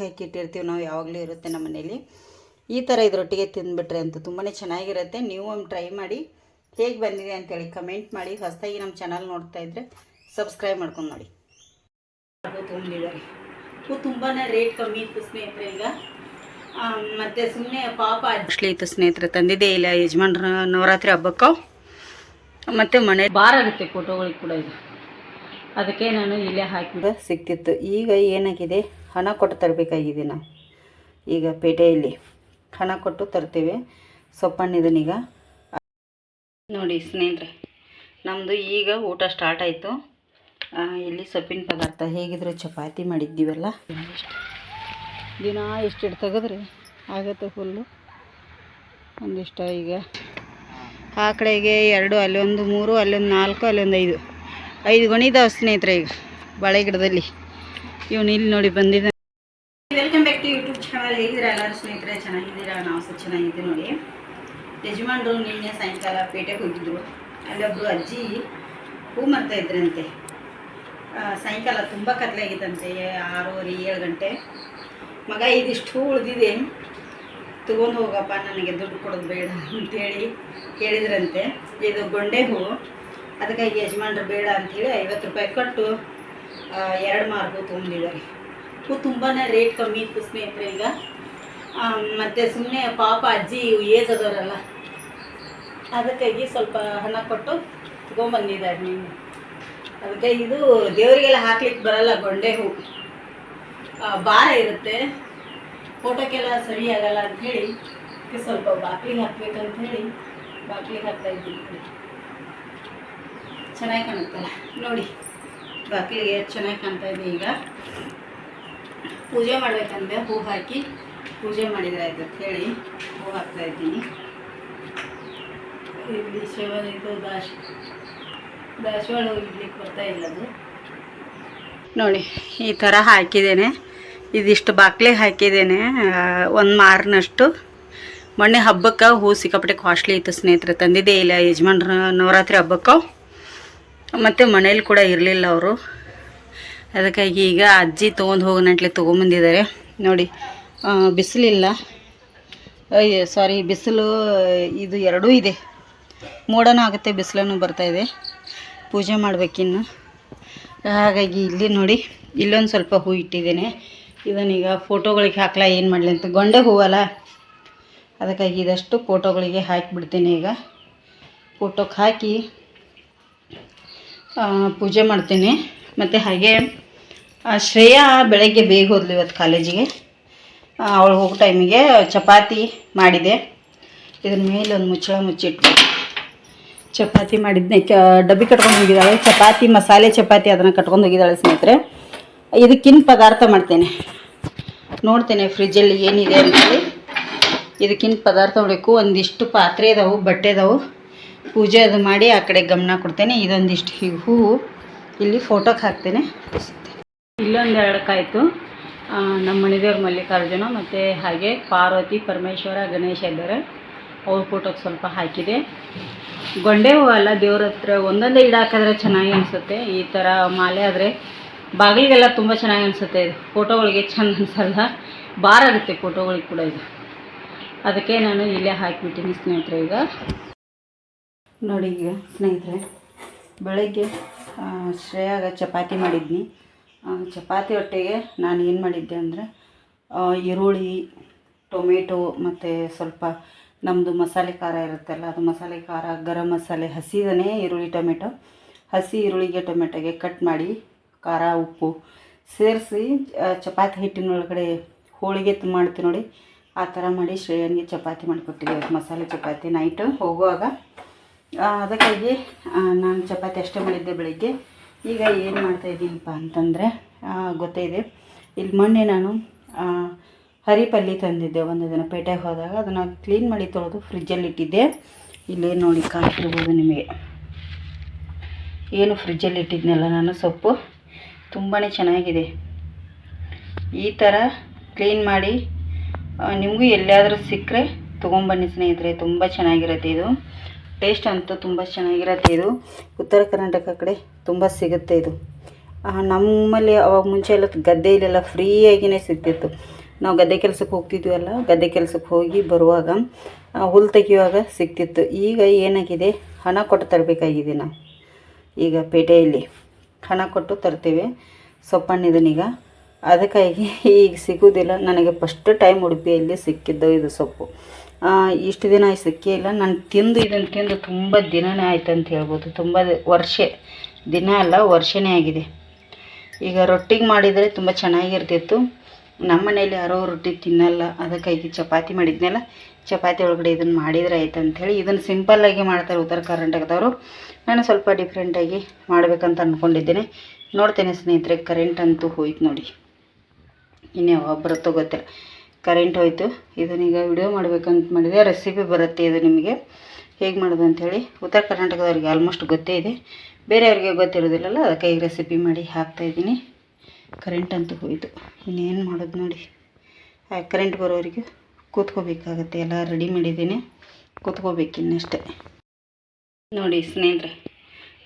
ಹಾಕಿ ಇಟ್ಟಿರ್ತೀವಿ ನಾವು ಯಾವಾಗಲೂ ಇರುತ್ತೆ ನಮ್ಮ ಮನೇಲಿ. ಈ ಥರ ಇದರೊಟ್ಟಿಗೆ ತಿಂದುಬಿಟ್ರೆ ಅಂತ ತುಂಬಾ ಚೆನ್ನಾಗಿರುತ್ತೆ. ನೀವು ಒಂದು ಟ್ರೈ ಮಾಡಿ. ಹೇಗೆ ಬಂದಿದೆ ಅಂತೇಳಿ ಕಮೆಂಟ್ ಮಾಡಿ. ಹೊಸದಾಗಿ ನಮ್ಮ ಚಾನಲ್ ನೋಡ್ತಾ ಇದ್ದರೆ ಸಬ್ಸ್ಕ್ರೈಬ್ ಮಾಡ್ಕೊಂಡು ನೋಡಿ. ತುಂಬಾ ರೇಟ್ ಕಮ್ಮಿ ಇತ್ತು ಸ್ನೇಹಿತರೆ ಈಗ. ಮತ್ತೆ ಸುಮ್ಮನೆ ಪಾಪ ಅಷ್ಟೇ ಇತ್ತು ಸ್ನೇಹಿತರೆ ತಂದಿದೆ ಇಲ್ಲ. ಯಜಮಾನ್ರ ನವರಾತ್ರಿ ಹಬ್ಬಕ್ಕೆ? ಮತ್ತು ಮನೆ ಬಾರ್ ಆಗುತ್ತೆ ಫೋಟೋಗಳಿಗೆ ಕೂಡ ಇದು ಅದಕ್ಕೆ ನಾನು ಇಲ್ಲೇ ಹಾಕಿದ್ರೆ ಸಿಕ್ತಿತ್ತು ಈಗ ಏನಾಗಿದೆ? ಹಣ ಕೊಟ್ಟು ತರಬೇಕಾಗಿದೆ ನಾವು ಈಗ ಪೇಟೆಯಲ್ಲಿ ಹಣ ಕೊಟ್ಟು ತರ್ತೀವಿ. ಸೊಪ್ಪಣ್ಣಿದನೀಗ ನೋಡಿ ಸ್ನೇಹಿತರೆ ನಮ್ಮದು ಈಗ ಊಟ ಸ್ಟಾರ್ಟ್ ಆಯಿತು. ಇಲ್ಲಿ ಸೊಪ್ಪಿನ ಪದಾರ್ಥ ಹೇಗಿದ್ರು ಚಪಾತಿ ಮಾಡಿದ್ದೀವಲ್ಲ? ದಿನ ಎಷ್ಟಿಟ್ಟು ತೆಗೆದ್ರೆ? ಆಗತ್ತೆ ಫುಲ್ಲು ಒಂದಿಷ್ಟ ಈಗ. ಆ ಕಡೆಗೆ ಎರಡು, ಅಲ್ಲೊಂದು ಮೂರು, ಅಲ್ಲೊಂದು ನಾಲ್ಕು, ಅಲ್ಲೊಂದು ಐದು. ಐದು ಗೊಣಿದಾವೆ ಸ್ನೇಹಿತರೆ ಈಗ ಬಾಳೆ ಗಿಡದಲ್ಲಿ ಇವನು ಇಲ್ಲಿ ನೋಡಿ ಬಂದಿದ್ದ welcome back to YouTube channel ಹೇಗಿದ್ದೀರಾ ಎಲ್ಲರೂ? ಸ್ನೇಹಿತರೆ, ಚೆನ್ನಾಗಿದ್ದೀರಾ? ನಾವು ಸಹ ಚೆನ್ನಾಗಿದ್ದೀವಿ ನೋಡಿ. ಯಜಮಾನ್ರು ನಿನ್ನೆ ಸಾಯಂಕಾಲ ಪೇಟೆಗೆ ಹೋಗಿದ್ರು. ಅಲ್ಲೊಬ್ಬರು ಅಜ್ಜಿ ಹೂ ಮಾಡ್ತಾ ಇದ್ರಂತೆ. ಸಾಯಂಕಾಲ ತುಂಬ ಕತ್ಲಾಗಿತ್ತಂತೆ ಆರೂವರೆ, ಏಳು ಗಂಟೆ. ಮಗ, ಇದಿಷ್ಟು ಹೂ ಉಳಿದಿದೆ. ತಗೊಂಡು ಹೋಗಪ್ಪ, ನನಗೆ ದುಡ್ಡು ಕೊಡೋದು ಬೇಡ ಅಂತೇಳಿ ಕೇಳಿದ್ರಂತೆ ಇದು ಗೊಂಡೆ ಹೂವು ಅದಕ್ಕಾಗಿ ಯಜಮಾನ್ರು ಬೇಡ ಅಂತೇಳಿ ಐವತ್ತು ರೂಪಾಯಿ ಕೊಟ್ಟು ಎರಡು ಮಾರ್ಕು ತೊಗೊಂಡಿದ್ದಾರೆ. ಹೂ ತುಂಬಾ ರೇಟ್ ಕಮ್ಮಿ ಇತ್ತು ಸ್ನೇಹಿತರೆ ಈಗ. ಮತ್ತು ಸುಮ್ಮನೆ ಪಾಪ ಅಜ್ಜಿ ಏಜ್ ಅದವರಲ್ಲ ಅದಕ್ಕಾಗಿ ಸ್ವಲ್ಪ ಹಣ ಕೊಟ್ಟು ತೊಗೊಂಬಂದಿದ್ದಾರೆ ನೀನು ಅದಕ್ಕೆ ಇದು ದೇವರಿಗೆಲ್ಲ ಹಾಕ್ಲಿಕ್ಕೆ ಬರಲ್ಲ, ಗೊಂಡೆ ಹೂ. ಭಾರ ಇರುತ್ತೆ. ಫೋಟೋಕ್ಕೆಲ್ಲ ಸರಿ ಆಗಲ್ಲ ಅಂಥೇಳಿ ಸ್ವಲ್ಪ ಬಾಕ್ಲಿಗೆ ಹಾಕ್ಬೇಕಂತ ಹೇಳಿ ಬಾಕ್ಲಿಗೆ ಹಾಕ್ತಾ ಇದ್ದೀನಿ. ಚೆನ್ನಾಗಿ ಕಾಣುತ್ತಲ್ಲ. ನೋಡಿ. ಬಾಕ್ಲಿಗೆ ಚೆನ್ನಾಗಿ ಕಾಣ್ತಾ ಇದೆ ಈಗ. ಪೂಜೆ ಮಾಡ್ಬೇಕಂದ್ರೆ ಹೂ ಹಾಕಿ ಪೂಜೆ ಮಾಡಿದ್ರೆ ಆಯ್ತು ಅಂತ ಹೇಳಿ ಹೂ ಹಾಕ್ತಾ ಇದ್ದೀನಿ. ಇಲ್ಲಿ ಶಿವ ಇದು ದಾಶ ದಾಸವಾಳ ಹೋಗ್ಲಿಕ್ಕೆ ಬರ್ತಾ ಇಲ್ಲ ಅದು. ನೋಡಿ, ಈ ಥರ ಹಾಕಿದ್ದೇನೆ. ಇದಿಷ್ಟು ಬಾಕ್ಲಿಗೆ ಹಾಕಿದ್ದೇನೆ ಒಂದು ಮಾರಿನಷ್ಟು. ಮೊನ್ನೆ ಹಬ್ಬಕ್ಕೆ ಹೂ ಸಿಕ್ಕಾಪಟ್ಟೆ ಕಾಸ್ಟ್ಲಿ ಇತ್ತು ಸ್ನೇಹಿತರೆ, ತಂದಿದ್ದೇ ಇಲ್ಲ ಯಜಮಾನ್ರ ನವರಾತ್ರಿ ಹಬ್ಬಕ್ಕೆ. ಮತ್ತು ಮನೇಲಿ ಕೂಡ ಇರಲಿಲ್ಲ ಅವರು. ಅದಕ್ಕಾಗಿ ಈಗ ಅಜ್ಜಿ ತೊಗೊಂಡು ಹೋಗೋಣಂಟ್ಲೆ ತೊಗೊಂಬಂದಿದ್ದಾರೆ. ನೋಡಿ ಬಿಸಿಲಿಲ್ಲ. ಸಾರಿ ಬಿಸಿಲು, ಇದು ಎರಡೂ ಇದೆ. ಮೋಡನೂ ಆಗುತ್ತೆ, ಬಿಸಿಲೂ ಬರ್ತಾಯಿದೆ ಪೂಜೆ ಮಾಡಬೇಕಿನ್ನು. ಹಾಗಾಗಿ ಇಲ್ಲಿ ನೋಡಿ, ಇಲ್ಲೊಂದು ಸ್ವಲ್ಪ ಹೂ ಇಟ್ಟಿದ್ದೇನೆ. ಇದನ್ನೀಗ ಫೋಟೋಗಳಿಗೆ ಹಾಕ್ಲಾ, ಏನು ಮಾಡಲಿ ಅಂತ. ಗೊಂಡೆ ಹೂವಲ್ಲ ಅದಕ್ಕಾಗಿ ಇದಷ್ಟು ಫೋಟೋಗಳಿಗೆ ಹಾಕಿಬಿಡ್ತೀನಿ ಈಗ. ಫೋಟೋಕ್ಕೆ ಹಾಕಿ ಪೂಜೆ ಮಾಡ್ತೀನಿ. ಮತ್ತು ಹಾಗೆ ಶ್ರೇಯಾ ಬೆಳಗ್ಗೆ ಬೇಗ ಹೋದ್ಲು ಇವತ್ತು ಕಾಲೇಜಿಗೆ. ಅವಳು ಹೋಗೋ ಟೈಮಿಗೆ ಚಪಾತಿ ಮಾಡಿದೆ. ಇದ್ರ ಮೇಲೆ ಒಂದು ಮುಚ್ಚಳ ಮುಚ್ಚಿಟ್ಟು ಚಪಾತಿ ಮಾಡಿದ್ನೆ. ಕ, ಡಬ್ಬಿ ಕಟ್ಕೊಂಡು ಹೋಗಿದ್ದಾಳೆ. ಚಪಾತಿ, ಮಸಾಲೆ ಚಪಾತಿ ಅದನ್ನು ಕಟ್ಕೊಂಡು ಹೋಗಿದ್ದಾಳೆ ಸ್ನೇಹಿತರೆ. ಇದಕ್ಕಿನ್ನ ಪದಾರ್ಥ ಮಾಡ್ತೇನೆ. ನೋಡ್ತೇನೆ ಫ್ರಿಜ್ಜಲ್ಲಿ ಏನಿದೆ ಅಂತೇಳಿ ಇದಕ್ಕಿನ್ನ ಪದಾರ್ಥ ಮಾಡಬೇಕು. ಒಂದಿಷ್ಟು ಪಾತ್ರೆ ಇದಾವೆ ಬಟ್ಟೆ ಇದಾವೆ ಪೂಜೆ ಅದು ಮಾಡಿ ಆ ಕಡೆ ಗಮನ ಕೊಡ್ತೇನೆ. ಇದೊಂದಿಷ್ಟು ಹೀಗೆ ಹೂವು. ಇಲ್ಲಿ ಫೋಟೋಗೆ ಹಾಕ್ತೇನೆ. ಇಲ್ಲೊಂದು ಎರಡಕ್ಕಾಯಿತು ನಮ್ಮ ಮನೆದೇವ್ರ ಮಲ್ಲಿಕಾರ್ಜುನ ಮತ್ತು ಹಾಗೆ ಪಾರ್ವತಿ, ಪರಮೇಶ್ವರ, ಗಣೇಶ ಇದ್ದಾರೆ. ಅವ್ರ ಫೋಟೋಗೆ ಸ್ವಲ್ಪ ಹಾಕಿದೆ. ಗೊಂಡೆ ಹೂವು ಅಲ್ಲ, ದೇವ್ರ ಹತ್ರ ಒಂದೊಂದೇ ಗಿಡ ಹಾಕಿದ್ರೆ ಚೆನ್ನಾಗಿ ಅನಿಸುತ್ತೆ. ಈ ಥರ ಮಾಲೆ ಆದರೆ ಬಾಗಿಲಿಗೆಲ್ಲ ತುಂಬ ಚೆನ್ನಾಗಿ ಅನಿಸುತ್ತೆ ಇದು. ಫೋಟೋಗಳಿಗೆ ಚೆಂದ ಅನಿಸಲ್ಲ. ಭಾರ ಆಗುತ್ತೆ ಫೋಟೋಗಳಿಗೆ ಕೂಡ ಇದು. ಅದಕ್ಕೆ ನಾನು ಇಲ್ಲೇ ಹಾಕಿಬಿಟ್ಟಿನಿ ಸ್ನೇಹಿತರೆ ಈಗ. ನೋಡಿ ಈಗ ಸ್ನೇಹಿತರೆ, ಬೆಳಗ್ಗೆ ಶ್ರೇಯಾಗ ಚಪಾತಿ ಮಾಡಿದ್ನಿ. ಚಪಾತಿ ಒಟ್ಟಿಗೆ ನಾನು ಏನು ಮಾಡಿದ್ದೆ ಅಂದರೆ ಈರುಳ್ಳಿ, ಟೊಮೆಟೊ ಮತ್ತು ಸ್ವಲ್ಪ ನಮ್ಮದು ಮಸಾಲೆ ಖಾರ ಇರುತ್ತಲ್ಲ, ಅದು ಮಸಾಲೆ ಖಾರ, ಗರಂ ಮಸಾಲೆ, ಹಸಿದನೇ ಈರುಳ್ಳಿ, ಟೊಮೆಟೊ. ಹಸಿ ಈರುಳ್ಳಿಗೆ ಟೊಮೆಟೊಗೆ ಕಟ್ ಮಾಡಿ, ಖಾರ, ಉಪ್ಪು ಸೇರಿಸಿ ಚಪಾತಿ ಹಿಟ್ಟಿನೊಳಗಡೆ ಹೋಳಿಗೆ ಮಾಡ್ತೀನಿ ನೋಡಿ, ಆ ಥರ ಮಾಡಿ ಶ್ರೇಯನಿಗೆ ಚಪಾತಿ ಮಾಡಿಕೊಟ್ಟಿದ್ದೆ ಮಸಾಲೆ ಚಪಾತಿ ನೈಟು ಹೋಗುವಾಗ ಅದಕ್ಕಾಗಿ ನಾನು ಚಪಾತಿ ಅಷ್ಟೇ ಮಾಡಿದ್ದೆ ಬೆಳಿಗ್ಗೆ. ಈಗ ಏನು ಮಾಡ್ತಾಯಿದ್ದೀನಪ್ಪ ಅಂತಂದರೆ ಗೊತ್ತೇ ಇದೆ ಇಲ್ಲಿ ಮೊನ್ನೆ ನಾನು ಹರಿಪಲ್ಲಿ ತಂದಿದ್ದೆ. ಒಂದು ದಿನ ಪೇಟೆಗೆ ಹೋದಾಗ ಅದನ್ನು ಕ್ಲೀನ್ ಮಾಡಿ ತೊಳೆದು ಫ್ರಿಜ್ಜಲ್ಲಿ ಇಟ್ಟಿದ್ದೆ. ಇಲ್ಲೇ ನೋಡಿ ಕಾಯ್ತಿರ್ಬೋದು ನಿಮಗೆ. ಏನು ಫ್ರಿಜ್ಜಲ್ಲಿ ಇಟ್ಟಿದ್ನಲ್ಲ ನಾನು ಸೊಪ್ಪು. ತುಂಬಾ ಚೆನ್ನಾಗಿದೆ. ಈ ಥರ ಕ್ಲೀನ್ ಮಾಡಿ ನಿಮಗೂ ಎಲ್ಲಿಯಾದರೂ ಸಿಕ್ಕರೆ ತೊಗೊಂಬನ್ನಿ ಸ್ನೇಹಿತರೆ. ತುಂಬ ಚೆನ್ನಾಗಿರುತ್ತೆ ಇದು. ಟೇಸ್ಟ್ ಅಂತೂ ತುಂಬ ಚೆನ್ನಾಗಿರುತ್ತೆ ಇದು. ಉತ್ತರ ಕರ್ನಾಟಕ ಕಡೆ ತುಂಬ ಸಿಗುತ್ತೆ ಇದು. ನಮ್ಮಲ್ಲಿ ಅವಾಗ ಮುಂಚೆ ಎಲ್ಲ ಗದ್ದೆಯಲ್ಲೆಲ್ಲ ಫ್ರೀಯಾಗಿನೇ ಸಿಗ್ತಿತ್ತು. ನಾವು ಗದ್ದೆ ಕೆಲಸಕ್ಕೆ ಹೋಗ್ತಿದ್ವಲ್ಲ, ಗದ್ದೆ ಕೆಲಸಕ್ಕೆ ಹೋಗಿ ಬರುವಾಗ ಹುಲ್ ಹುಲ್ಲು ತೆಗೆಯುವಾಗ ಸಿಗ್ತಿತ್ತು. ಈಗ ಏನಾಗಿದೆ? ಹಣ ಕೊಟ್ಟು ತರಬೇಕಾಗಿದೆ ನಾವು. ಈಗ ಪೇಟೆಯಲ್ಲಿ ಹಣ ಕೊಟ್ಟು ತರ್ತೀವಿ. ಸೊಪ್ಪಣ್ಣಿದನೀಗ ಅದಕ್ಕಾಗಿ ಈಗ ಸಿಗೋದಿಲ್ಲ. ನನಗೆ ಫಸ್ಟ್ ಟೈಮ್ ಉಡುಪಿಯಲ್ಲಿ ಸಿಕ್ಕಿದ್ದು ಇದು ಸೊಪ್ಪು. ಇಷ್ಟು ದಿನ ಸಿಕ್ಕೇ ಇಲ್ಲ. ನಾನು ತಿಂದು ಇದನ್ನು ತಿಂದು ತುಂಬ ದಿನನೇ ಆಯ್ತು ಅಂತ ಹೇಳ್ಬೋದು. ತುಂಬ ವರ್ಷ, ದಿನ ಅಲ್ಲ, ವರ್ಷನೇ ಆಗಿದೆ. ಈಗ ರೊಟ್ಟಿಗೆ ಮಾಡಿದರೆ ತುಂಬ ಚೆನ್ನಾಗಿರ್ತಿತ್ತು. ನಮ್ಮ ಮನೆಯಲ್ಲಿ ಯಾರೋ ರೊಟ್ಟಿ ತಿನ್ನಲ್ಲ. ಅದಕ್ಕಾಗಿ ಚಪಾತಿ ಮಾಡಿದ್ನಲ್ಲ. ಚಪಾತಿ ಒಳಗಡೆ ಇದನ್ನು ಮಾಡಿದರೆ ಆಯ್ತು ಅಂಥೇಳಿ ಇದನ್ನು ಸಿಂಪಲ್ಲಾಗಿ ಮಾಡ್ತಾರೆ ಉತ್ತರ ಕರ್ನಾಟಕದವರು. ನಾನು ಸ್ವಲ್ಪ ಡಿಫ್ರೆಂಟಾಗಿ ಮಾಡಬೇಕಂತ ಅಂದ್ಕೊಂಡಿದ್ದೇನೆ ನೋಡ್ತೇನೆ ಸ್ನೇಹಿತರೆ ಕರೆಂಟ್ ಅಂತೂ ಹೋಯ್ತು ನೋಡಿ. ಇನ್ಯಾವ ಬರುತ್ತೋ ಗೊತ್ತಿಲ್ಲ. ಕರೆಂಟ್ ಹೋಯ್ತು. ಇದನ್ನೀಗ ವಿಡಿಯೋ ಮಾಡಬೇಕಂತ ಮಾಡಿದೆ. ರೆಸಿಪಿ ಬರುತ್ತೆ ಇದು ನಿಮಗೆ. ಹೇಗೆ ಮಾಡೋದು ಅಂಥೇಳಿ ಉತ್ತರ ಕರ್ನಾಟಕದವ್ರಿಗೆ ಆಲ್ಮೋಸ್ಟ್ ಗೊತ್ತೇ ಇದೆ. ಬೇರೆಯವ್ರಿಗೆ ಗೊತ್ತಿರೋದಿಲ್ಲಲ್ಲ, ಅದಕ್ಕೆ ಈಗ ರೆಸಿಪಿ ಮಾಡಿ ಹಾಕ್ತಾಯಿದ್ದೀನಿ ಕರೆಂಟ್ ಅಂತೂ ಹೋಯಿತು. ಇನ್ನೇನು ಮಾಡೋದು ನೋಡಿ. ಕರೆಂಟ್ ಬರೋರಿಗೆ ಕೂತ್ಕೋಬೇಕಾಗತ್ತೆ. ಎಲ್ಲ ರೆಡಿ ಮಾಡಿದ್ದೀನಿ. ಕೂತ್ಕೋಬೇಕು ಇನ್ನಷ್ಟೇ. ನೋಡಿ ಸ್ನೇಹಿತರೆ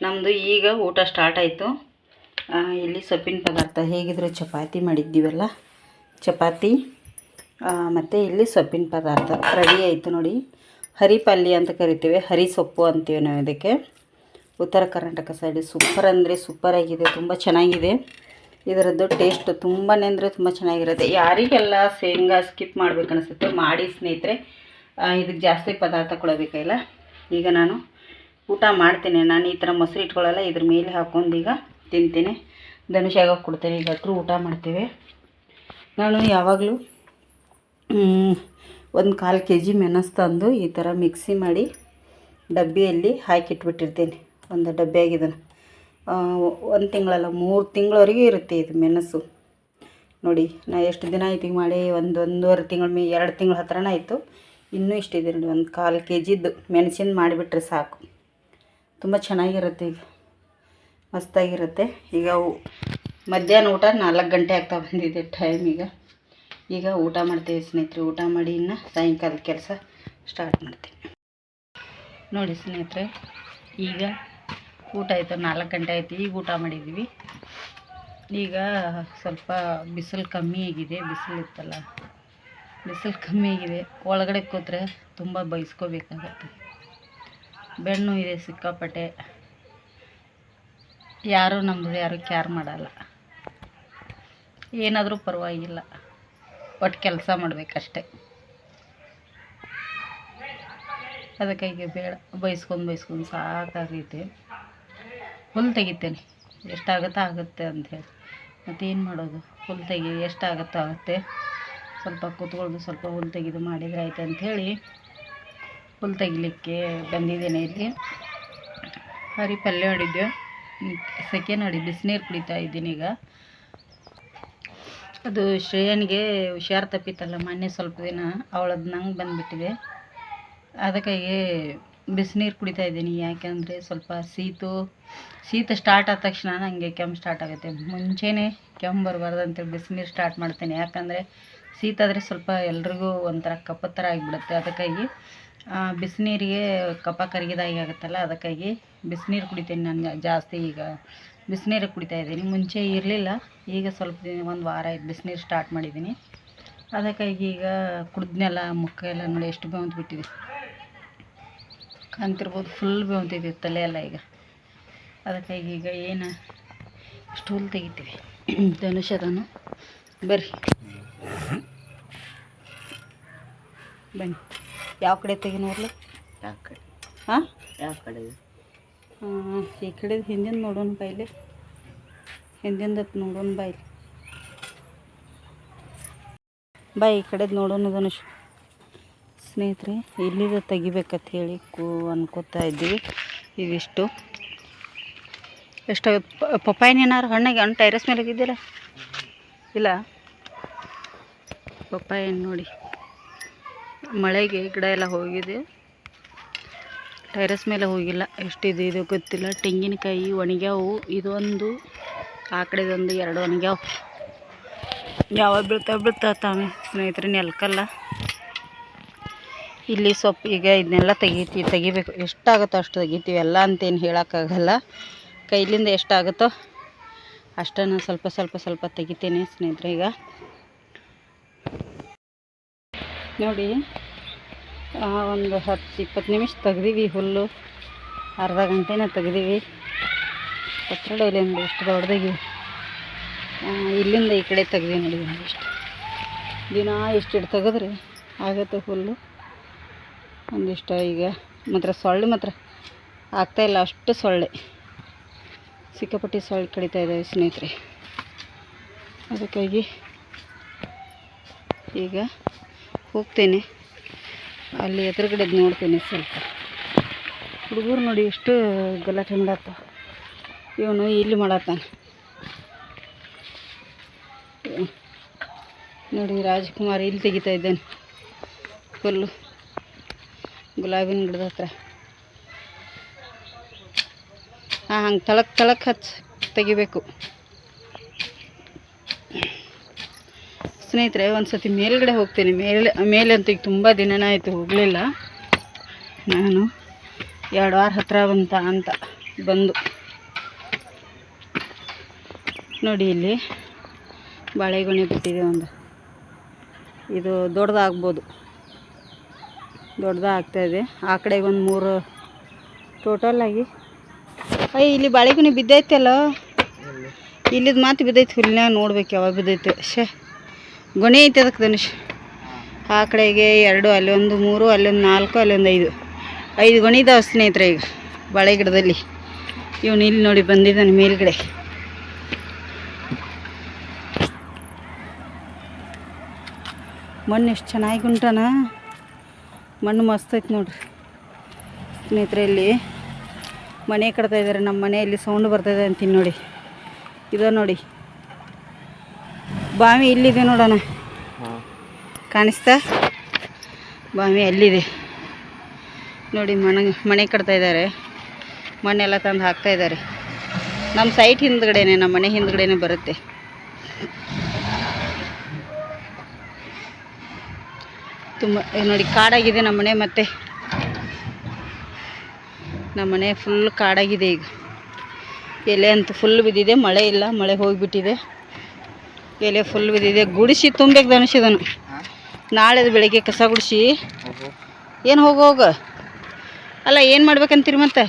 ನಮ್ಮದು ಈಗ ಊಟ ಸ್ಟಾರ್ಟ್ ಆಯಿತು. ಇಲ್ಲಿ ಸೊಪ್ಪಿನ ಪದಾರ್ಥ ಹೇಗಿದ್ರು ಚಪಾತಿ ಮಾಡಿದ್ದೀವಲ್ಲ? ಚಪಾತಿ. ಮತ್ತು ಇಲ್ಲಿ ಸೊಪ್ಪಿನ ಪದಾರ್ಥ. ರೆಡಿ ಆಯಿತು ನೋಡಿ. ಹರಿಪಲ್ಯ ಅಂತ ಕರಿತೀವಿ. ಹರಿ ಸೊಪ್ಪು ಅಂತೀವಿ ನಾವು ಇದಕ್ಕೆ. ಉತ್ತರ ಕರ್ನಾಟಕ ಸೈಡ್ ಸೂಪರ್ ಅಂದರೆ ಸೂಪರ್ ಆಗಿದೆ. ತುಂಬ ಚೆನ್ನಾಗಿದೆ. ಇದರದ್ದು ಟೇಸ್ಟ್ ತುಂಬಾ ಅಂದರೆ ತುಂಬ ಚೆನ್ನಾಗಿರುತ್ತೆ. ಯಾರಿಗೆಲ್ಲ ಶೇಂಗಾ ಸ್ಕಿಪ್ ಮಾಡ್ಬೇಕು ಅನಿಸುತ್ತೆ ಮಾಡಿ ಸ್ನೇಹಿತರೆ ಇದಕ್ಕೆ ಜಾಸ್ತಿ ಪದಾರ್ಥ ಕೊಡಬೇಕಾಗಿಲ್ಲ ಈಗ ನಾನು ಊಟ ಮಾಡ್ತೀನಿ. ನಾನು ಈ ಥರ ಮೊಸರು ಇಟ್ಕೊಳ್ಳಲ್ಲ. ಇದ್ರ ಮೇಲೆ ಹಾಕ್ಕೊಂಡು ಈಗ ತಿಂತೀನಿ. ಧನುಷಾಗ ಕೊಡ್ತೇನೆ. ಈಗ ಊಟ ಮಾಡ್ತೀವಿ. ನಾನು ಯಾವಾಗಲೂ ಒಂದು ಕಾಲು ಕೆ ಜಿ ಮೆಣಸು ತಂದು ಈ ಥರ ಮಿಕ್ಸಿ ಮಾಡಿ ಡಬ್ಬಿಯಲ್ಲಿ ಹಾಕಿಟ್ಬಿಟ್ಟಿರ್ತೀನಿ. ಒಂದು ಡಬ್ಬಿಯಾಗಿದನ್ನು ಒಂದು ತಿಂಗಳಲ್ಲ, ಮೂರು ತಿಂಗಳವರೆಗೆ ಇರುತ್ತೆ ಇದು ಮೆಣಸು. ನೋಡಿ, ನಾ ಎಷ್ಟು ದಿನ ಆಯ್ತು ಮಾಡಿ, ಒಂದು ಒಂದೂವರೆ ತಿಂಗಳ ಮೇ, ಎರಡು ತಿಂಗಳ ಹತ್ರನೇ ಆಯಿತು. ಇನ್ನೂ ಇಷ್ಟಿದೆ ನೋಡಿ, ಒಂದು ಕಾಲು ಕೆ ಜಿದ್ದು ಮೆಣಸಿನ ಮಾಡಿಬಿಟ್ರೆ ಸಾಕು. ತುಂಬ ಚೆನ್ನಾಗಿರುತ್ತೆ ಈಗ ಮಸ್ತಾಗಿರುತ್ತೆ. ಈಗ ಮಧ್ಯಾಹ್ನ ಊಟ ನಾಲ್ಕು ಗಂಟೆ ಆಗ್ತಾ ಬಂದಿದೆ ಟೈಮ್ ಈಗ. ಈಗ ಊಟ ಮಾಡ್ತೀವಿ ಸ್ನೇಹಿತರೆ. ಊಟ ಮಾಡಿ ಇನ್ನು ಸಾಯಂಕಾಲದ ಕೆಲಸ ಸ್ಟಾರ್ಟ್ ಮಾಡ್ತೀನಿ. ನೋಡಿ ಸ್ನೇಹಿತರೆ, ಈಗ ಊಟ ಆಯಿತು, ನಾಲ್ಕು ಗಂಟೆ ಆಯಿತು, ಈಗ ಊಟ ಮಾಡಿದ್ದೀವಿ. ಈಗ ಸ್ವಲ್ಪ ಬಿಸಿಲು ಕಮ್ಮಿ ಆಗಿದೆ, ಬಿಸಿಲು ಇತ್ತಲ್ಲ. ಬಿಸಿಲು ಕಮ್ಮಿ ಆಗಿದೆ. ಒಳಗಡೆ ಕೂತ್ರೆ ತುಂಬ ಬಯಸ್ಕೋಬೇಕಾಗತ್ತೆ ಬೆಣ್ಣು ಇದೆ ಸಿಕ್ಕಾಪಟ್ಟೆ. ಯಾರೂ ನಮ್ಮದು ಯಾರೂ ಕ್ಯಾರ್ ಮಾಡಲ್ಲ. ಏನಾದರೂ ಪರವಾಗಿಲ್ಲ. ಒಟ್ಟು ಕೆಲಸ ಮಾಡಬೇಕಷ್ಟೆ. ಈಗ ಬೇಡ, ಬೈಸ್ಕೊಂಡು ಬೈಸ್ಕೊಂಡು ಸಾಕಾಗೈತೆ. ಹುಲ್ಲು ತೆಗಿತೇನೆ, ಎಷ್ಟಾಗುತ್ತೋ ಆಗುತ್ತೆ ಅಂಥೇಳಿ ಮತ್ತೇನು ಮಾಡೋದು? ಹುಲ್ಲು ತೆಗಿ, ಎಷ್ಟಾಗುತ್ತೋ ಆಗುತ್ತೆ? ಸ್ವಲ್ಪ ಕೂತ್ಕೊಂಡು ಸ್ವಲ್ಪ ಹುಲ್ಲು ತೆಗೆದು ಮಾಡಿದರೆ ಆಯ್ತು ಅಂಥೇಳಿ ಹುಲ್ಲು ತೆಗಿಲಿಕ್ಕೆ ಬಂದಿದ್ದೇನೆ ಇಲ್ಲಿ. ಹರಿ ಪಲ್ಯ ಮಾಡಿದ್ದೆ. ಸೆಕೆ ನೋಡಿ ಬಿಸಿನೀರು ಕುಡಿತಾ ಇದ್ದೀನಿ ಈಗ. ಅದು ಶ್ರೇಯನ್ಗೆ ಹುಷಾರು ತಪ್ಪಿತ್ತಲ್ಲ, ಮೊನ್ನೆ ಸ್ವಲ್ಪ ದಿನ ಅವಳದ್ದು ನಂಗೆ ಬಂದುಬಿಟ್ಟಿದೆ. ಅದಕ್ಕಾಗಿ ಬಿಸಿನೀರು ಕುಡಿತಾ ಇದ್ದೀನಿ, ಯಾಕೆಂದರೆ ಸ್ವಲ್ಪ ಶೀತು, ಶೀತ ಸ್ಟಾರ್ಟ್ ಆದ ತಕ್ಷಣ ನನಗೆ ಕೆಮ್ಮು ಸ್ಟಾರ್ಟ್ ಆಗುತ್ತೆ. ಮುಂಚೆನೇ ಕೆಮ್ಮು ಬರಬಾರ್ದು ಅಂತೇಳಿ ಬಿಸಿನೀರು ಸ್ಟಾರ್ಟ್ ಮಾಡ್ತೇನೆ. ಯಾಕಂದರೆ ಶೀತ ಆದರೆ ಸ್ವಲ್ಪ ಎಲ್ರಿಗೂ ಒಂಥರ ಕಪ್ಪ ಥರ ಆಗಿಬಿಡುತ್ತೆ. ಅದಕ್ಕಾಗಿ ಬಿಸಿನೀರಿಗೆ ಕಫ ಕರಗಿದಾಗೆ ಆಗುತ್ತಲ್ಲ, ಅದಕ್ಕಾಗಿ ಬಿಸಿನೀರು ಕುಡಿತೀನಿ ನಾನು ಜಾಸ್ತಿ ಈಗ. ಬಿಸಿನೀರು ಕುಡಿತಾ ಇದ್ದೀನಿ. ಮುಂಚೆ ಇರಲಿಲ್ಲ. ಈಗ ಸ್ವಲ್ಪ ದಿನ ಒಂದು ವಾರ ಆಯ್ತು ಬಿಸಿನೀರು ಸ್ಟಾರ್ಟ್ ಮಾಡಿದ್ದೀನಿ. ಅದಕ್ಕಾಗಿ ಈಗ ಕುಡಿದ್ನೆಲ್ಲ ಮುಖ ಎಲ್ಲ ನೋಡಿ ಎಷ್ಟು ಬೆವಂತು ಬಿಟ್ಟಿದೆ. ಕಾಣ್ತಿರ್ಬೋದು ಫುಲ್ ಬೆವಂತಿದೆ ತಲೆ ಎಲ್ಲ ಈಗ. ಅದಕ್ಕಾಗಿ ಈಗ ಏನು ಸ್ಟೂಲ್ ತೆಗಿತೀವಿ. ಧನುಷದನು. ಬರ್ರಿ. ಬನ್ನಿ. ಯಾವ ಕಡೆ ತೆಗಿ ನೋಡ್ಲಿ ಯಾವ ಕಡೆ? ಹಾಂ? ಯಾವ ಕಡೆ? ಈ ಕಡೆ ಹಿಂದಿನ ನೋಡೋಣ ಬಾಯಿಲೆ ಹಿಂದಿಂದ ನೋಡೋಣ ಬಾಯಿಲೆ ಬಾಯ್ ಈ ಕಡೆದು ನೋಡೋಣ ಅದನ್ನು ಸ್ನೇಹಿತರೆ, ಇಲ್ಲಿದ ತೆಗಿಬೇಕಂತ ಹೇಳಿ ಕೂ ಅನ್ಕೋತಾ ಇದ್ದೀವಿ. ಇದಿಷ್ಟು ಎಷ್ಟು ಪಪ್ಪಾಯಿನ ಏನಾರು ಹಣ್ಣಿಗೆ, ಹಣ್ಣು ಟೈರಸ್ ಮೇಲೆ ಇದ್ದೀರ ಇಲ್ಲ? ಪಪ್ಪಾಯ ನೋಡಿ. ಮಳೆಗೆ ಗಿಡ ಎಲ್ಲ ಹೋಗಿದೆ. ಟೈರಸ್ ಮೇಲೆ ಹೋಗಿಲ್ಲ. ಎಷ್ಟಿದೆ ಇದು ಗೊತ್ತಿಲ್ಲ. ತೆಂಗಿನಕಾಯಿ, ಒಣಗ್ಯಾವು, ಇದೊಂದು, ಆ ಕಡೆದೊಂದು, ಎರಡು ಒಣಗ್ಯಾವು. ಯಾವಾಗ ಬೀಳ್ತಾವೆ ಬೀಳ್ತಾವೆ ತಾವೆ ಸ್ನೇಹಿತರೆ, ನೆಲ್ಕಲ್ಲ. ಇಲ್ಲಿ ಸೊಪ್ಪು, ಈಗ ಇದನ್ನೆಲ್ಲ ತೆಗಿತೀವಿ ತೆಗಿಬೇಕು. ಎಷ್ಟಾಗುತ್ತೋ ಅಷ್ಟು ತೆಗಿತೀವಿ. ಎಲ್ಲ ಅಂತೇನು ಹೇಳೋಕ್ಕಾಗಲ್ಲ. ಕೈಲಿಂದ ಎಷ್ಟಾಗುತ್ತೋ ಅಷ್ಟನ್ನು ಸ್ವಲ್ಪ ಸ್ವಲ್ಪ ಸ್ವಲ್ಪ ತೆಗಿತೀನಿ ಸ್ನೇಹಿತರೆ ಈಗ. ನೋಡಿ. ಒಂದು ಹತ್ತು ಇಪ್ಪತ್ತು ನಿಮಿಷ ತೆಗ್ದೀವಿ ಹುಲ್ಲು. ಅರ್ಧ ಗಂಟೆನ ತೆಗ್ದೀವಿ. ಪತ್ರೊಡೆ ಒಂದು ಎಷ್ಟು ದೊಡ್ಡದಾಗಿ ಇಲ್ಲಿಂದ ಈ ಕಡೆ ತೆಗ್ದೀವಿ ನೋಡಿ ಇಷ್ಟು. ದಿನ ಇಷ್ಟಿಟ್ಟು ತೆಗೆದ್ರೆ, ಆಗುತ್ತೆ ಹುಲ್ಲು. ಒಂದಿಷ್ಟ ಈಗ ಮಾತ್ರ ಸೊಳ್ಳೆ ಮಾತ್ರ ಆಗ್ತಾಯಿಲ್ಲ ಅಷ್ಟು ಸೊಳ್ಳೆ. ಸಿಕ್ಕಾಪಟ್ಟಿ ಸೊಳ್ಳೆ ಕಡಿತಾ ಇದ್ದಾವೆ ಸ್ನೇಹಿತರೆ. ಅದಕ್ಕಾಗಿ ಈಗ ಹೋಗ್ತೇನೆ. ಅಲ್ಲಿ ಎದುರುಗಡೆ ನೋಡ್ತೀನಿ ಸ್ವಲ್ಪ. ಹುಡುಗರು ನೋಡಿ ಎಷ್ಟು ಗಲಾಟೆ ಮಾಡತ್ತ ಇವನು ಇಲ್ಲಿ ಮಾಡತ್ತಾನೆ ನೋಡಿ ರಾಜ್ಕುಮಾರ್ ಇಲ್ಲಿ ತೆಗಿತಾ ಇದ್ದಾನೆ. ಫುಲ್ಲು ಗುಲಾಬಿನ ಗಿಡದ ಹತ್ರ. ಹಾಂ ಹಂಗೆ ತಳಕ್ ತಳಕ್ ಹಚ್ಚಿ ತೆಗಿಬೇಕು. ಸ್ನೇಹಿತರೆ ಒಂದು ಸತಿ ಮೇಲ್ಗಡೆ ಹೋಗ್ತೀನಿ. ಮೇಲೆ ಮೇಲೆ ಅಂತ ಈಗ ತುಂಬ ದಿನನೇ ಆಯಿತು, ಹೋಗಲಿಲ್ಲ. ನಾನು ಎರಡು ವಾರ ಹತ್ರ ಬಂತ ಅಂತ ಬಂದು. ನೋಡಿ ಇಲ್ಲಿ, ಬಾಳೆಗೊನೆ ಬಿಟ್ಟಿದೆ ಒಂದು. ಇದು ದೊಡ್ಡದಾಗ್ಬೋದು. ದೊಡ್ಡದಾಗ್ತಾಯಿದೆ ಆ ಕಡೆಗೆ ಒಂದು ಮೂರು ಟೋಟಲ್ ಆಗಿ. ಅಯ್ಯ, ಇಲ್ಲಿ ಬಾಳೆಗೊನೆ ಬಿದ್ದೈತಲ್ಲ? ಇಲ್ಲಿದ್ದು ಮಾತು ಬಿದ್ದೈತೆ ಹುಲ್ಲಿನ ನೋಡ್ಬೇಕು ಯಾವಾಗ ಬಿದ್ದೈತೆ. ಶೇ ಗೊನೆ ಐತೆ ಅದಕ್ಕೆ ಧನುಷ್. ಆ ಕಡೆಗೆ ಎರಡು, ಅಲ್ಲೊಂದು ಮೂರು, ಅಲ್ಲೊಂದು ನಾಲ್ಕು, ಅಲ್ಲೊಂದು ಐದು. ಐದು ಗೊನೆ ಇದಾವೆ ಸ್ನೇಹಿತರೆ ಈಗ ಬಾಳೆ ಗಿಡದಲ್ಲಿ ಇವನು ಇಲ್ಲಿ ನೋಡಿ ಬಂದಿದ್ದಾನೆ ಮೇಲ್ಗಡೆ. ಮಣ್ಣು ಎಷ್ಟು ಚೆನ್ನಾಗಿ ಉಂಟಾನ ಮಣ್ಣು ಮಸ್ತ್ ಐತೆ ನೋಡ್ರಿ. ಸ್ನೇಹಿತರೆ ಇಲ್ಲಿ ಮನೆ ಕಟ್ತಾ ಇದ್ದಾರೆ. ನಮ್ಮ ಮನೆಯಲ್ಲಿ ಸೌಂಡ್ ಬರ್ತಾಯಿದೆ ಅಂತೀನಿ ನೋಡಿ. ಇದೋ ನೋಡಿ. ಬಾವಿ ಇಲ್ಲಿದೆ ನೋಡೋಣ. ಕಾಣಿಸ್ತಾ? ಬಾವಿ ಅಲ್ಲಿದೆ ನೋಡಿ ಮನೆ ಮನೆ ಕಟ್ತಾ ಇದ್ದಾರೆ. ಮಣ್ಣೆಲ್ಲ ತಂದು ಹಾಕ್ತಾ ಇದ್ದಾರೆ. ನಮ್ಮ ಸೈಟ್ ಹಿಂದ್ಗಡೆನೆ ನಮ್ಮ ಮನೆ ಹಿಂದ್ಗಡೆನೆ ಬರುತ್ತೆ. ತುಂಬ ನೋಡಿ ಕಾಡಾಗಿದೆ ನಮ್ಮ ಮನೆ ಮತ್ತೆ. ನಮ್ಮ ಮನೆ ಫುಲ್ ಕಾಡಾಗಿದೆ ಈಗ. ಎಲೆ ಅಂತೂ ಫುಲ್ ಬಿದ್ದಿದೆ ಮಳೆ ಇಲ್ಲ ಮಳೆ ಹೋಗಿಬಿಟ್ಟಿದೆ. ಎಲೆ ಫುಲ್ ಬಿದ್ದಿದೆ. ಗುಡಿಸಿ ತುಂಬಬೇಕು ದನಿಸಿದನು ನಾಳೆದು ಬೆಳಿಗ್ಗೆ ಕಸ ಗುಡಿಸಿ. ಏನು ಹೋಗು ಹೋಗು. ಅಲ್ಲ ಏನು ಮಾಡ್ಬೇಕಂತೀರಿ ಮತ್ತೆ?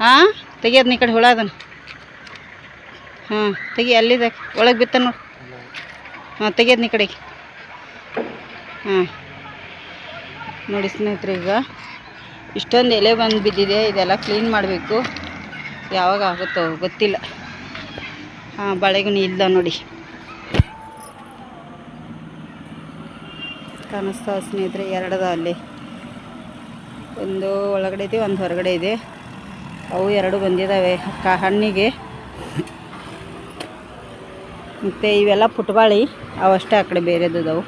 ಹಾಂ ತೆಗಿಯೋದು ನೀ ಕಡೆ ಹುಳ ಅದನ್ನು ಹಾಂ ತೆಗಿ ಅಲ್ಲಿದೆ. ಒಳಗೆ ಬಿತ್ತ ನೋಡಿ. ಹಾಂ ತೆಗಿಯೋದು ನೀ ಕಡೆಗೆ. ಹಾಂ. ನೋಡಿ ಸ್ನೇಹಿತರೆ ಈಗ. ಇಷ್ಟೊಂದು ಎಲೆ ಬಂದು ಬಿದ್ದಿದೆ. ಇದೆಲ್ಲ ಕ್ಲೀನ್ ಮಾಡಬೇಕು. ಯಾವಾಗ ಆಗುತ್ತೋ ಗೊತ್ತಿಲ್ಲ. ಹಾಂ ಬಾಳೆಗುಣಿ ಇಲ್ಲ ನೋಡಿ. ಕಾಣಿಸ್ತಾವ ಸ್ನೇಹಿತರೆ, ಎರಡದ ಅಲ್ಲಿ. ಒಂದು ಒಳಗಡೆ ಇದೆ, ಒಂದು ಹೊರಗಡೆ ಇದೆ. ಅವು ಎರಡು ಬಂದಿದ್ದಾವೆ ಕಾ ಹಣ್ಣಿಗೆ. ಮತ್ತು ಇವೆಲ್ಲ ಪುಟ್ಬಾಳಿ ಅವಷ್ಟೇ ಆ ಕಡೆ ಬೇರೆದವು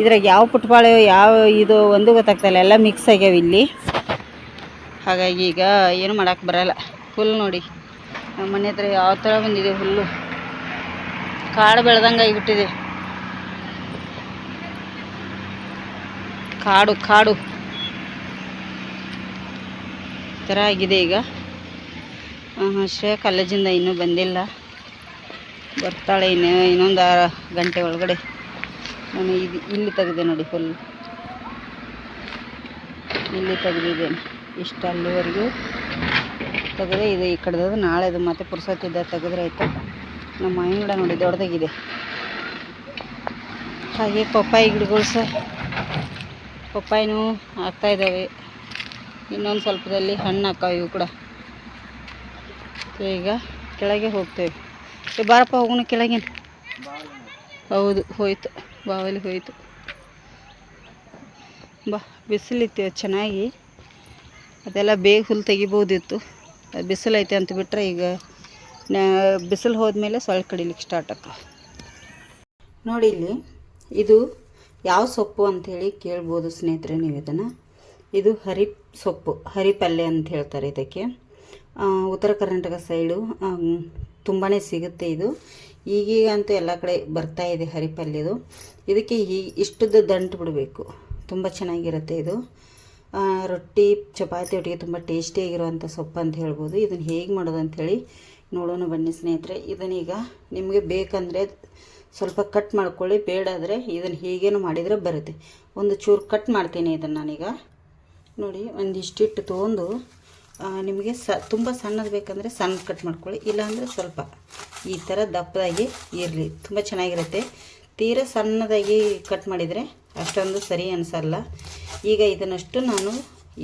ಇದ್ರಾಗ ಯಾವ ಪುಟ್ಬಾಳೆ, ಯಾವ ಇದು ಒಂದು ಗೊತ್ತಾಗ್ತಾಯಿಲ್ಲ ಎಲ್ಲ ಮಿಕ್ಸ್ ಆಗ್ಯಾವ ಇಲ್ಲಿ. ಹಾಗಾಗಿ ಈಗ ಏನು ಮಾಡೋಕ್ಕೆ ಬರಲ್ಲ. ಹುಲ್ಲು ನೋಡಿ. ನಮ್ಮ ಮನೆ ಹತ್ರ ಯಾವ ಥರ ಬಂದಿದೆ ಹುಲ್ಲು. ಕಾಡು ಬೆಳೆದಂಗೆ ಆಗಿಬಿಟ್ಟಿದೆ ಕಾಡು ಕಾಡು. ಥರ ಆಗಿದೆ ಈಗ. ಶ್ರೇಯ ಕಾಲೇಜಿಂದ ಇನ್ನೂ ಬಂದಿಲ್ಲ. ಬರ್ತಾಳೆ ಇನ್ನು, ಇನ್ನೊಂದು ಆರು ಗಂಟೆ ಒಳಗಡೆ. ನಾನು ಇದು ಇಲ್ಲಿ ತೆಗೆದೆ ನೋಡಿ ಫುಲ್ ಇಲ್ಲಿ ತೆಗೆದಿದ್ದೇನೆ ಇಷ್ಟು ಅಲ್ಲಿವರೆಗೂ ತೆಗೆದೆ ಇದೆ. ಈ ಕಡೆದು ನಾಳೆದು ಮತ್ತೆ ಪುರ್ಸೊತ್ತಿದ್ದ ತೆಗೆದ್ರೆ ಆಯಿತು. ನಮ್ಮ ಅಂಗಡ ನೋಡಿ ದೊಡ್ಡದಾಗಿದೆ. ಹಾಗೆ ಪಪ್ಪಾಯಿ ಗಿಡಗಳು ಸಹ ಪಪ್ಪಾಯಿನೂ ಆಗ್ತಾಯಿದ್ದಾವೆ ಇನ್ನೊಂದು ಸ್ವಲ್ಪದಲ್ಲಿ ಹಣ್ಣು ಹಾಕಾವ ಇವು ಕೂಡ. ಈಗ ಕೆಳಗೆ ಹೋಗ್ತೇವೆ. ಏ, ಬಾರಪ್ಪ, ಹೋಗೋಣ ಕೆಳಗಿನ ಹೌದು, ಹೋಯ್ತು. ಬಾವಲಿ ಹೋಯ್ತು. ಬಾ ಬಿಸಿಲಿತ್ತು ಚೆನ್ನಾಗಿ. ಅದೆಲ್ಲ ಬೇಗ ಹುಲ್ಲು ತೆಗಿಬೋದಿತ್ತು ಅದು ಐತೆ ಅಂತ ಬಿಟ್ಟರೆ ಈಗ ಬಿಸಿಲು ಹೋದ್ಮೇಲೆ ಸೊಳ್ಳೆ ಕಡಿಲಿಕ್ಕೆ ಸ್ಟಾರ್ಟ್ ಆಗ್ತವೆ ನೋಡಿ ಇಲ್ಲಿ, ಇದು ಯಾವ ಸೊಪ್ಪು ಅಂಥೇಳಿ ಕೇಳ್ಬೋದು ಸ್ನೇಹಿತರೆ ನೀವು ಇದನ್ನು. ಇದು ಹರಿ ಸೊಪ್ಪು ಹರಿ ಪಲ್ಯ ಅಂತ ಹೇಳ್ತಾರೆ ಇದಕ್ಕೆ. ಉತ್ತರ ಕರ್ನಾಟಕ ಸೈಡು ತುಂಬಾ ಸಿಗುತ್ತೆ ಇದು. ಈಗೀಗ ಅಂತೂ ಎಲ್ಲ ಕಡೆ ಬರ್ತಾ ಇದೆ ಹರಿ ಪಲ್ಯದು ಇದಕ್ಕೆ ಈ ಇಷ್ಟದ ದಂಟು ಬಿಡಬೇಕು. ತುಂಬ ಚೆನ್ನಾಗಿರುತ್ತೆ ಇದು. ರೊಟ್ಟಿ, ಚಪಾತಿ ಒಟ್ಟಿಗೆ ತುಂಬ ಟೇಸ್ಟಿಯಾಗಿರುವಂಥ ಸೊಪ್ಪು ಅಂತ ಹೇಳ್ಬೋದು. ಇದನ್ನು ಹೇಗೆ ಮಾಡೋದು ಅಂಥೇಳಿ ನೋಡೋಣ ಬನ್ನಿ ಸ್ನೇಹಿತರೆ. ಇದನ್ನೀಗ ನಿಮಗೆ ಬೇಕಂದರೆ ಸ್ವಲ್ಪ ಕಟ್ ಮಾಡ್ಕೊಳ್ಳಿ ಬೇಡಾದರೆ ಇದನ್ನು ಹೀಗೇನು ಮಾಡಿದರೆ ಬರುತ್ತೆ. ಒಂದು ಚೂರು ಕಟ್ ಮಾಡ್ತೀನಿ ಇದನ್ನು ನಾನೀಗ. ನೋಡಿ ಒಂದಿಷ್ಟಿಟ್ಟು ತೊಗೊಂಡು ನಿಮಗೆ ಸ, ತುಂಬ ಸಣ್ಣದು ಬೇಕಂದರೆ ಸಣ್ಣ ಕಟ್ ಮಾಡ್ಕೊಳ್ಳಿ. ಇಲ್ಲಾಂದರೆ ಸ್ವಲ್ಪ. ಈ ಥರ ದಪ್ಪದಾಗಿ ಇರಲಿ. ತುಂಬ ಚೆನ್ನಾಗಿರುತ್ತೆ. ತೀರ ಸಣ್ಣದಾಗಿ ಕಟ್ ಮಾಡಿದರೆ ಅಷ್ಟೊಂದು ಸರಿ ಅನಿಸಲ್ಲ. ಈಗ ಇದನ್ನಷ್ಟು ನಾನು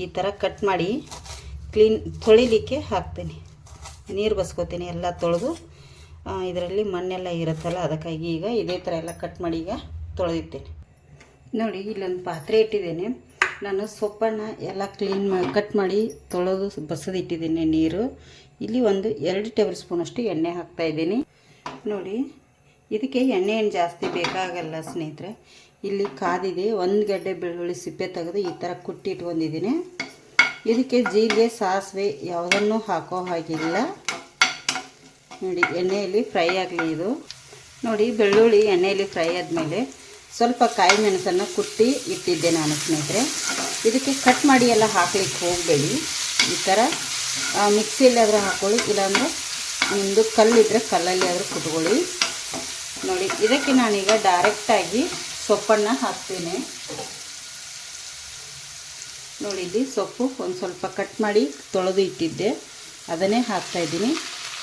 ಈ ಥರ ಕಟ್ ಮಾಡಿ ಕ್ಲೀನ್ ತೊಳಿಲಿಕ್ಕೆ ಹಾಕ್ತೀನಿ. ನೀರು ಬಸ್ಕೋತೀನಿ, ಎಲ್ಲ ತೊಳೆದು. ಇದರಲ್ಲಿ ಮಣ್ಣೆಲ್ಲ ಇರುತ್ತಲ್ಲ, ಅದಕ್ಕಾಗಿ ಈಗ ಇದೇ ಥರ ಎಲ್ಲ ಕಟ್ ಮಾಡಿ ಈಗ ತೊಳೆದಿರ್ತೇನೆ ನೋಡಿ, ಇಲ್ಲೊಂದು ಪಾತ್ರೆ ಇಟ್ಟಿದ್ದೇನೆ. ನಾನು ಸೊಪ್ಪನ್ನು ಎಲ್ಲ ಕ್ಲೀನ್ ಮಾ ಕಟ್ ಮಾಡಿ ತೊಳೆದು ಬಸದಿಟ್ಟಿದ್ದೀನಿ ನೀರು. ಇಲ್ಲಿ ಒಂದು ಎರಡು ಟೇಬಲ್ ಸ್ಪೂನಷ್ಟು ಎಣ್ಣೆ ಹಾಕ್ತಾ ಇದ್ದೀನಿ. ನೋಡಿ, ಇದಕ್ಕೆ ಎಣ್ಣೆ ಏನು ಜಾಸ್ತಿ ಬೇಕಾಗಲ್ಲ ಸ್ನೇಹಿತರೆ. ಇಲ್ಲಿ ಕಾದಿದೆ, ಒಂದು ಗಡ್ಡೆ ಬೆಳ್ಳುಳ್ಳಿ ಸಿಪ್ಪೆ ತೆಗೆದು ಈ ಥರ ಕುಟ್ಟಿ ಇಟ್ಕೊಂಡಿದ್ದೀನಿ. ಇದಕ್ಕೆ ಜೀರಿಗೆ, ಸಾಸಿವೆ ಯಾವುದನ್ನು ಹಾಕೋ ಹಾಗಿಲ್ಲ. ನೋಡಿ, ಎಣ್ಣೆಯಲ್ಲಿ ಫ್ರೈ ಆಗಲಿ ಇದು. ನೋಡಿ, ಬೆಳ್ಳುಳ್ಳಿ ಎಣ್ಣೆಯಲ್ಲಿ ಫ್ರೈ ಆದಮೇಲೆ ಸ್ವಲ್ಪ ಕಾಯಿ ಮೆಣಸನ್ನು ಕುಟ್ಟಿ ಇಟ್ಟಿದ್ದೆ ನಾನು ಸ್ನೇಹಿತರೆ. ಇದಕ್ಕೆ ಕಟ್ ಮಾಡಿ ಎಲ್ಲ ಹಾಕ್ಲಿಕ್ಕೆ ಹೋಗಬೇಡಿ. ಈ ಥರ ಮಿಕ್ಸಿಯಲ್ಲಿ ಆದರೂ ಹಾಕ್ಕೊಳ್ಳಿ ಇಲ್ಲಾಂದರೆ ನಿಮ್ಮದು ಕಲ್ಲಿದ್ದರೆ ಕಲ್ಲಲ್ಲಿ ಆದರೂ ಕುಟ್ಕೊಳ್ಳಿ. ನೋಡಿ, ಇದಕ್ಕೆ ನಾನೀಗ ಡೈರೆಕ್ಟಾಗಿ ಸೊಪ್ಪನ್ನು ಹಾಕ್ತೀನಿ. ನೋಡಿ, ಇಲ್ಲಿ ಸೊಪ್ಪು ಒಂದು ಸ್ವಲ್ಪ ಕಟ್ ಮಾಡಿ ತೊಳೆದು ಇಟ್ಟಿದ್ದೆ. ಅದನ್ನೇ ಹಾಕ್ತಾಯಿದ್ದೀನಿ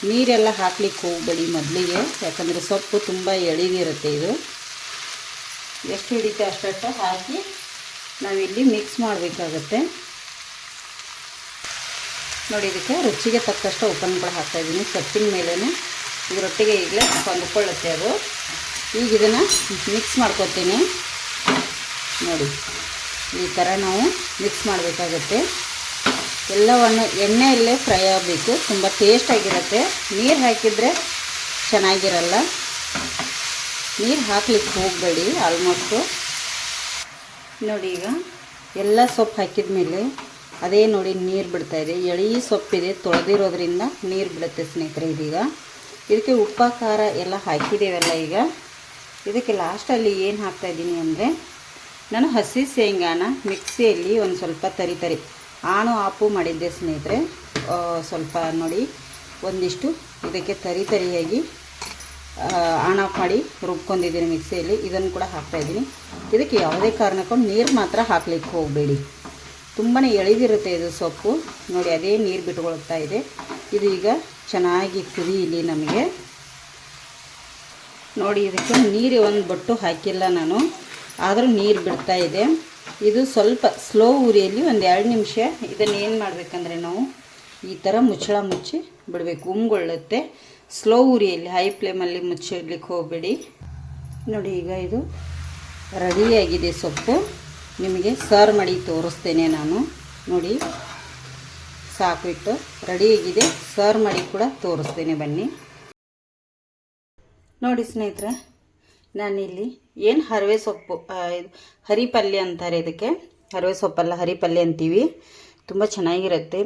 ನೀರೆಲ್ಲ ಹಾಕ್ಲಿಕ್ಕೆ ಹೋಗಬೇಡಿ ಮೊದಲಿಗೆ, ಯಾಕಂದರೆ ಸೊಪ್ಪು ತುಂಬ ಎಳಿಗಿರುತ್ತೆ ಇದು. ಎಷ್ಟು ಹಿಡಿತೆ ಅಷ್ಟು ಹಾಕಿ ನಾವಿಲ್ಲಿ ಮಿಕ್ಸ್ ಮಾಡಬೇಕಾಗತ್ತೆ. ನೋಡಿ, ಇದಕ್ಕೆ ರುಚಿಗೆ ತಕ್ಕಷ್ಟು ಉಪ್ಪನ್ನು ಹಾಕ್ತಾಯಿದ್ದೀನಿ ಸೊಪ್ಪಿನ ಮೇಲೇ ರೊಟ್ಟಿಗೆ ಈಗಲೇ ಹೊಂದ್ಕೊಳ್ಳುತ್ತೆ ಅದು. ಈಗ ಇದನ್ನು ಮಿಕ್ಸ್ ಮಾಡ್ಕೊತೀನಿ. ನೋಡಿ, ಈ ಥರ ನಾವು ಮಿಕ್ಸ್ ಮಾಡಬೇಕಾಗತ್ತೆ. ಎಲ್ಲವನ್ನು ಎಣ್ಣೆಯಲ್ಲೇ ಫ್ರೈ ಆಗಬೇಕು. ತುಂಬ ಟೇಸ್ಟಾಗಿರುತ್ತೆ ನೀರು ಹಾಕಿದರೆ ಚೆನ್ನಾಗಿರಲ್ಲ. ನೀರು ಹಾಕ್ಲಿಕ್ಕೆ ಹೋಗಬೇಡಿ ಆಲ್ಮೋಸ್ಟು ನೋಡಿ ಈಗ ಎಲ್ಲ ಸೊಪ್ಪು ಹಾಕಿದ ಮೇಲೆ ಅದೇ ನೋಡಿ ನೀರು ಬಿಡ್ತಾಯಿದೆ ಎಳಿ ಸೊಪ್ಪಿದೆ, ತೊಳೆದಿರೋದ್ರಿಂದ ನೀರು ಬಿಡುತ್ತೆ ಸ್ನೇಹಿತರೆ ಇದೀಗ. ಇದಕ್ಕೆ ಉಪ್ಪ, ಖಾರ ಎಲ್ಲ ಹಾಕಿದ್ದೇವಲ್ಲ ಈಗ. ಇದಕ್ಕೆ ಲಾಸ್ಟಲ್ಲಿ ಏನು ಹಾಕ್ತಾಯಿದ್ದೀನಿ ಅಂದರೆ, ನಾನು ಹಸಿ ಶೇಂಗಾನ ಮಿಕ್ಸಿಯಲ್ಲಿ ಒಂದು ಸ್ವಲ್ಪ ತರಿ. ಆಣು ಆಪು ಮಾಡಿದ್ದೆ ಸ್ನೇಹಿತರೆ. ಸ್ವಲ್ಪ ನೋಡಿ, ಒಂದಿಷ್ಟು ಇದಕ್ಕೆ ತರಿ ತರಿಯಾಗಿ ಆನ್ ಆಫ್ ಮಾಡಿ ರುಬ್ಕೊಂಡಿದ್ದೀನಿ ಮಿಕ್ಸಿಯಲ್ಲಿ. ಇದನ್ನು ಕೂಡ ಹಾಕ್ತಾಯಿದ್ದೀನಿ ಇದಕ್ಕೆ ಯಾವುದೇ ಕಾರಣಕ್ಕೂ ನೀರು ಮಾತ್ರ ಹಾಕ್ಲಿಕ್ಕೆ ಹೋಗಬೇಡಿ. ತುಂಬಾ ಎಳೆದಿರುತ್ತೆ ಇದು ಸೊಪ್ಪು. ನೋಡಿ, ಅದೇ ನೀರು ಬಿಟ್ಕೊಳ್ತಾ ಇದೆ. ಇದು ಈಗ ಚೆನ್ನಾಗಿ ಕುದಿಯಲಿ ನಮಗೆ. ನೋಡಿ, ಇದಕ್ಕೆ ನೀರು ಒಂದು ಬಟ್ಟು ಹಾಕಿಲ್ಲ ನಾನು. ಆದರೂ ನೀರು ಬಿಡ್ತಾ ಇದೆ. ಇದು ಸ್ವಲ್ಪ ಸ್ಲೋ ಉರಿಯಲ್ಲಿ ಒಂದು ಎರಡು ನಿಮಿಷ ಇದನ್ನು ಏನು ಮಾಡಬೇಕಂದ್ರೆ ನಾವು ಈ ಥರ ಮುಚ್ಚಳ ಮುಚ್ಚಿ ಬಿಡಬೇಕು. ಉಮ್ಗೊಳ್ಳುತ್ತೆ. ಸ್ಲೋ ಉರಿಯಲ್ಲಿ ಹೈ ಫ್ಲೇಮಲ್ಲಿ ಮುಚ್ಚಿಡ್ಲಿಕ್ಕೆ ಹೋಗಬೇಡಿ. ನೋಡಿ ಈಗ ಇದು ರೆಡಿಯಾಗಿದೆ ಸೊಪ್ಪು. ನಿಮಗೆ ಸರ್ವ್ ಮಾಡಿ ತೋರಿಸ್ತೇನೆ ನಾನು. ನೋಡಿ ಸಾಕು ಇಟ್ಟು ರೆಡಿಯಾಗಿದೆ ಸರ್ವ್ ಮಾಡಿ ಕೂಡ ತೋರಿಸ್ತೇನೆ ಬನ್ನಿ. ನೋಡಿ ಸ್ನೇಹಿತರೆ ನಾನಿಲ್ಲಿ ಏನು ಹರವೆ ಸೊಪ್ಪು ಆ, ಇದು ಹರಿ ಪಲ್ಯ ಅಂತಾರೆ ಇದಕ್ಕೆ. ಹರವೆ ಸೊಪ್ಪಲ್ಲ ಹರಿ ಪಲ್ಯ ಅಂತೀವಿ. ತುಂಬ ಚೆನ್ನಾಗಿರುತ್ತೆ.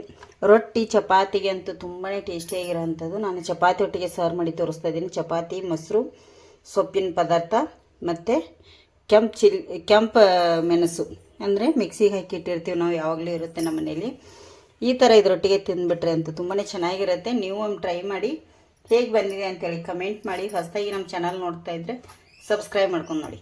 ರೊಟ್ಟಿ ಚಪಾತಿಗೆ ಅಂತೂ ತುಂಬಾ ಟೇಸ್ಟಿಯಾಗಿರೋವಂಥದ್ದು ನಾನು ಚಪಾತಿ ಒಟ್ಟಿಗೆ ಸರ್ವ್ ಮಾಡಿ ತೋರಿಸ್ತಾ ಇದ್ದೀನಿ. ಚಪಾತಿ ಮೊಸರು ಸೊಪ್ಪಿನ ಪದಾರ್ಥ ಮತ್ತು ಕೆಂಪು ಚಿಲ್ ಕೆಂಪು ಮೆಣಸು. ಅಂದರೆ ಮಿಕ್ಸಿಗೆ ಹಾಕಿ ಇಟ್ಟಿರ್ತೀವಿ ನಾವು ಯಾವಾಗಲೂ ಇರುತ್ತೆ ನಮ್ಮ ಮನೇಲಿ. ಈ ಥರ ಇದರೊಟ್ಟಿಗೆ ತಿಂದುಬಿಟ್ರೆ ಅಂತ ತುಂಬಾ ಚೆನ್ನಾಗಿರುತ್ತೆ. ನೀವು ಒಂದು ಟ್ರೈ ಮಾಡಿ ಹೇಗೆ ಬಂದಿದೆ ಅಂತೇಳಿ ಕಮೆಂಟ್ ಮಾಡಿ. ಹೊಸದಾಗಿ ನಮ್ಮ ಚಾನಲ್ ನೋಡ್ತಾ ಇದ್ದರೆ ಸಬ್ಸ್ಕ್ರೈಬ್ ಮಾಡ್ಕೊಂಡು ನೋಡಿ.